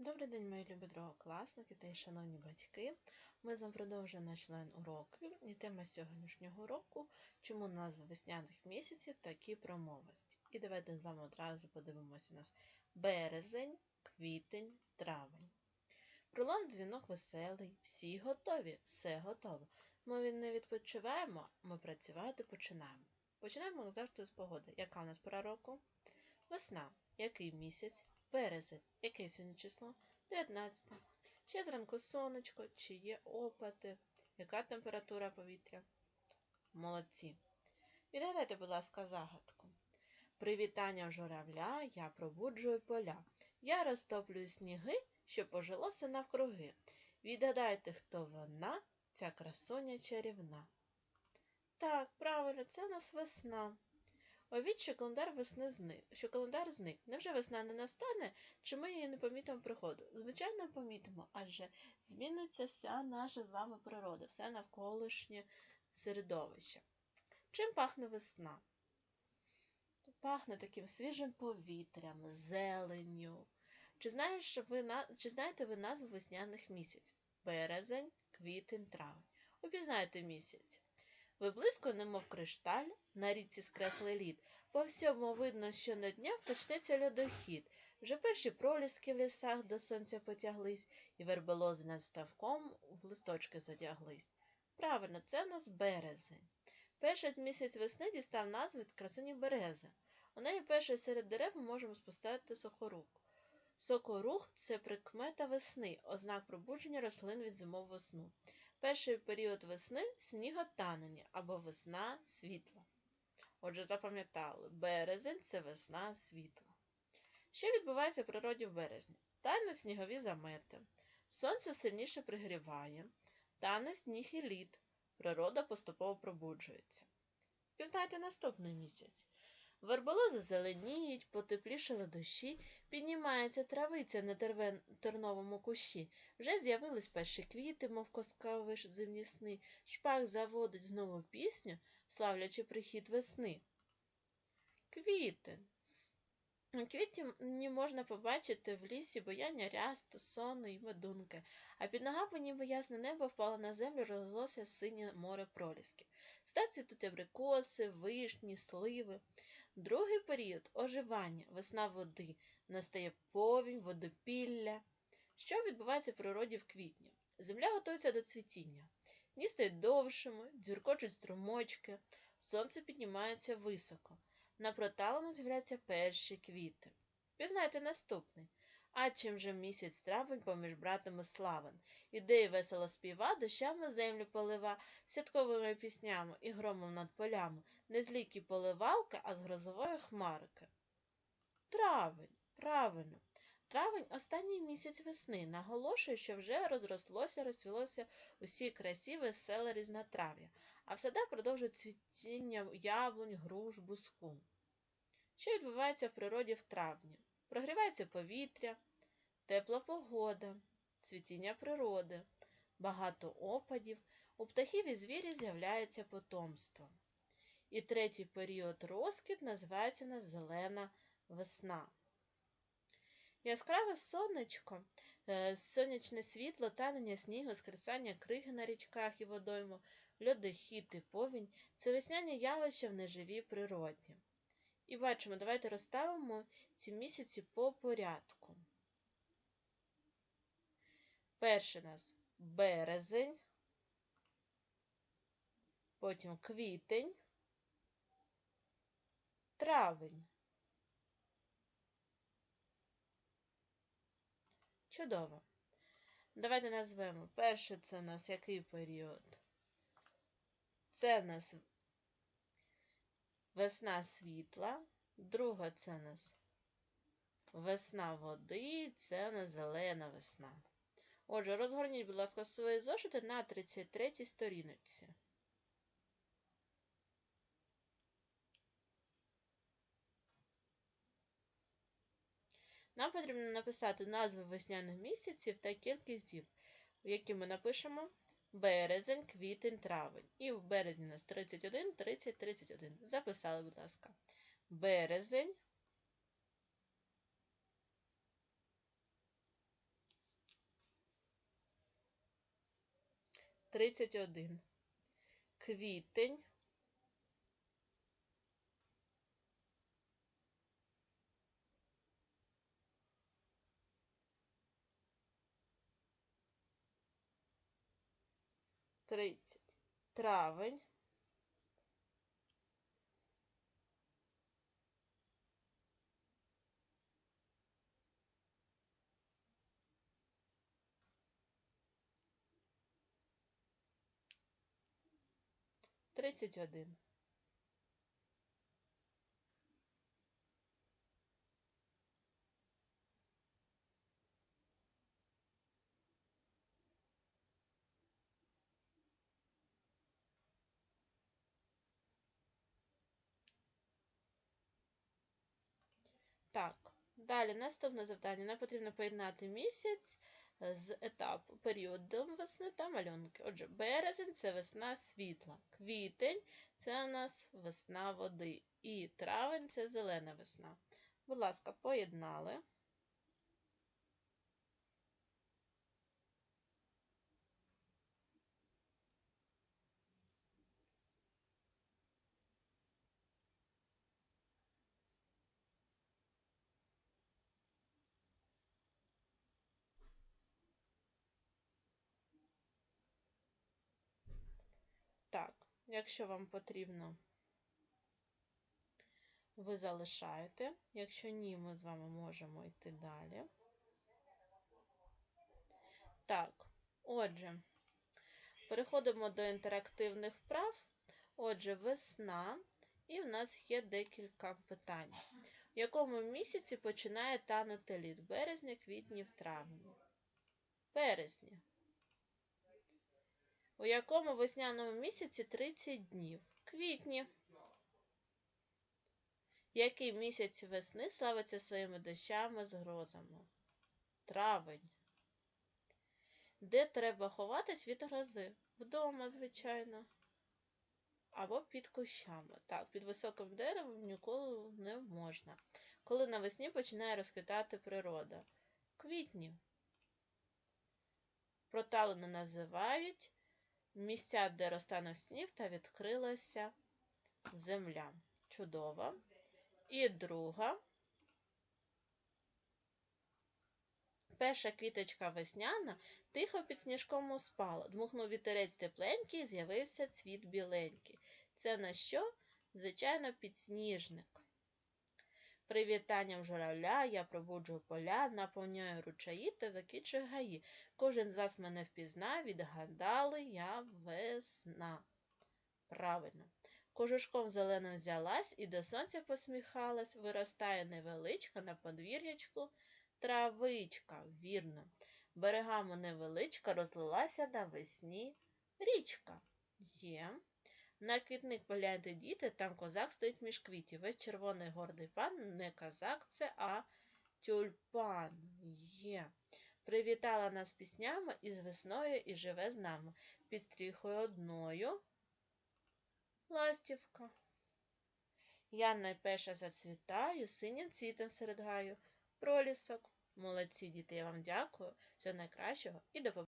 Добрий день, мої любі другокласники та й шановні батьки. Ми з вами продовжуємо наш лайн уроків і тема сьогоднішнього уроку чому назви весняних місяців такі промовисті. І давайте з вами одразу подивимося у нас березень, квітень, травень. Пролом дзвінок веселий, всі готові, все готово. Ми не відпочиваємо, ми працювати починаємо. Починаємо завжди з погоди. Яка у нас пора року? Весна. Який місяць? Березень. Яке сьогодні число? 19. Чи зранку сонечко, чи є опади? Яка температура повітря? Молодці. Відгадайте, будь ласка, загадку. Привітання журавля, я пробуджую поля. Я розтоплюю сніги, що пожилося навкруги. Відгадайте, хто вона, ця красуня чарівна. Так, правильно, це у нас весна. Уявіть, що календар весни зник, що календар зник. Невже весна не настане, чи ми її не помітимо приходу? Звичайно, помітимо, адже зміниться вся наша з вами природа, все навколишнє середовище. Чим пахне весна? Пахне таким свіжим повітрям, зеленню. Чи, знаєш ви, чи знаєте ви назву весняних місяців? Березень, квітень, травень. Упізнаєте місяць. Виблискує, немов кришталь, на річці скресли лід. По всьому видно, що на днях почнеться льодохід. Вже перші проліски в лісах до сонця потяглись, і верболози над ставком в листочки задяглись. Правильно, це у нас березень. Перший місяць весни дістав назву від красуні берези. У неї перший серед дерев ми можемо спостерігати сокорух. Сокорух це прикмета весни, ознак пробудження рослин від зимового сну. Перший період весни сніготанення або весна світла. Отже, запам'ятали, березень це весна світла. Що відбувається в природі в березні? Тайно снігові замети, сонце сильніше пригріває, тане сніг і лід, природа поступово пробуджується. Пізнайте наступний місяць. Верболози зеленіють, потеплішали дощі, піднімається травиця на тервен... терновому кущі. Вже з'явились перші квіти, мов коскаві ж зимні сни. Шпак заводить знову пісню, славлячи прихід весни. Квіти. Квіті не можна побачити в лісі бояння рясту, сону і медунки, а під ногами ніби ясне небо впало на землю, розлося синє море пролісків. Сюди цвітуть абрикоси, вишні, сливи. Другий період оживання, весна води, настає повінь, водопілля. Що відбувається в природі в квітні? Земля готується до цвітіння. Дні стають довшими, дзюркочуть струмочки, сонце піднімається високо. На проталину з'являються перші квіти. Пізнайте наступний. А чим же місяць травень поміж братами славен? Ідеї весело співа, дощами землю полива, святковими піснями і громом над полями, не з ліки поливалка, а з грозової хмарки. Травень, правильно. Травень останній місяць весни. Наголошує, що вже розрослося, розцвілося усі красі веселе різнотрав'я, а в садах продовжує цвітіння яблунь, груш, буску. Що відбувається в природі в травні? Прогрівається повітря, тепла погода, цвітіння природи, багато опадів, у птахів і звірів з'являється потомство. І третій період розквіт називається на зелена весна. Яскраве сонечко, е, сонячне світло, танення снігу, скресання криги на річках і водойму, льодохід і повінь це весняні явища в неживій природі. І бачимо, давайте розставимо ці місяці по порядку. Перший у нас березень, потім квітень, травень. Чудово. Давайте назвемо. Перше це у нас який період? Це в нас весна світла, друга це у нас весна води, це у нас зелена весна. Отже, розгорніть, будь ласка, свої зошити на 33 сторіночці. Нам потрібно написати назви весняних місяців та кількість діб, які ми напишемо березень, квітень, травень. І в березні у нас 31, 30, 31. Записали, будь ласка. Березень, 31. Квітень. Тридцять. Травень. Тридцять один. Так, далі наступне завдання. Нам потрібно поєднати місяць з етапу періодом весни та малюнки. Отже, березень це весна світла, квітень це у нас весна води. І травень це зелена весна. Будь ласка, поєднали. Так, якщо вам потрібно, ви залишаєте. Якщо ні, ми з вами можемо йти далі. Так, отже, переходимо до інтерактивних вправ. Отже, весна, і в нас є декілька питань. В якому місяці починає танути лід? Березні, квітні, травні? Березні. У якому весняному місяці 30 днів? Квітні. Який місяць весни славиться своїми дощами з грозами? Травень. Де треба ховатись від грози? Вдома, звичайно. Або під кущами. Так, під високим деревом ніколи не можна. Коли навесні починає розквітати природа? Квітні. Проталини називають місця, де розтанув сніг та відкрилася земля. Чудово. І друга. Перша квіточка весняна тихо під сніжком успала. Дмухнув вітерець тепленький, з'явився цвіт біленький. Це на що? Звичайно, підсніжник. Привітанням журавля я пробуджу поля, наповняю ручаї та закічую гаї. Кожен з вас мене впізнав, відгадали я весна. Правильно. Кожушком зеленим взялась і до сонця посміхалась, виростає невеличка на подвір'ячку травичка, вірно. Берегами невеличка розлилася навесні річка. Є. На квітник погляньте діти, там козак стоїть між квітів. Весь червоний гордий пан не козак це, а тюльпан. Є. Привітала нас піснями із весною і живе з нами. Під стріхою одною ластівка. Я найперша зацвітаю, синім цвітом серед гаю. Пролісок. Молодці діти, я вам дякую. Всього найкращого і до побачення.